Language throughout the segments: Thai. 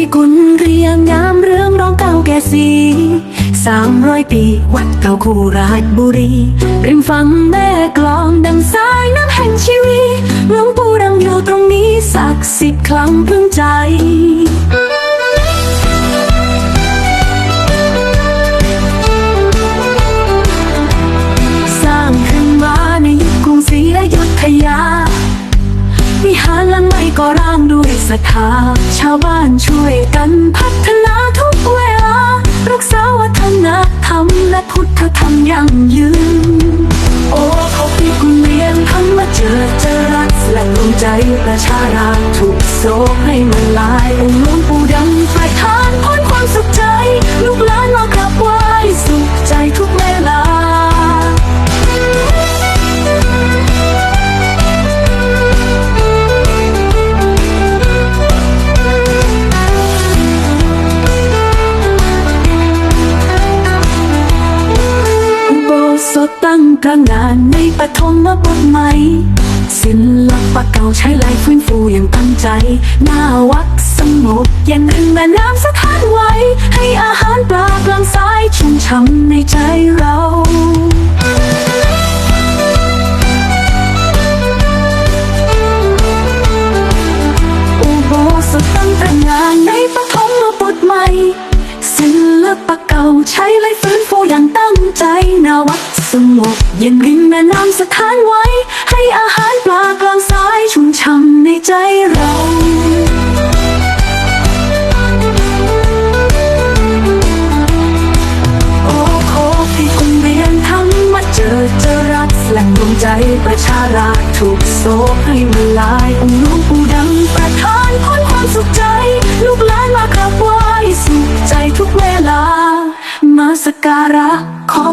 พิกุลเรียงงามเรื่องร้องเก่าแก่สีสามร้อยปี วัดเก่าคูราชบุรี ริมฝั่งแม่กลองดังสายน้ำแห่งชีวีหลวงปู่ดังอยู่ตรงนี้ศักดิ์สิทธิ์คลังพึงใจ ก็ร่างด้วยศรัทธา ชาวบ้านช่วยกันพัฒนาทุกเวลา รักษาวัฒนธรรมและพุทธธรรมยั่งยืน โอ้เขาพี่กุเรียนทั้งมาเจอเจอรักและดวงใจประชาราษฎร์ถูกโศกให้มันลายองค์หลวงปู่ โบสถตั้งกลางงานในปฐมบทใหม่ศิลปะเก่าใช้ลายฟื้นฟูอย่างตั้งใจ หน้าวัดสงบย็นขึ้นแม่น้ำสถานไว้ ให้อาหารปลากลางสายชุ่มช่ำในใจเราอุโบสถตั้งแต่งานในปฐมบทใหม่ศิลปะเก่าใช้ไล่ฟื้นฟูอย่างตั้งใจนาวัด สงบเย็นริมแม่น้ำสถานไว้ ให้อาหารปลากลางสายชุ่มช่ำในใจเราโอ้โคพี่คงเรียนธรรมะเจอเจอรักแหล่งดวงใจประชาราถูกโซกให้มันลายองค์ลวงปู่ดังประทานพ้นความสุขใจ ลูกหลานมากราบไหว้สุขใจทุกเวลา มาสกการะ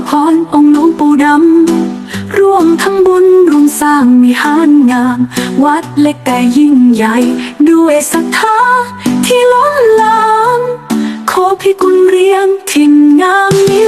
พรองค์หลวงปู่ดำ ร่วมทั้งบุญร่วมสร้างวิหารงาม วัดเล็กแต่ยิ่งใหญ่ ด้วยศรัทธาที่ล้นหลาม ขอพิกุลเรียงถิ่นงามนี้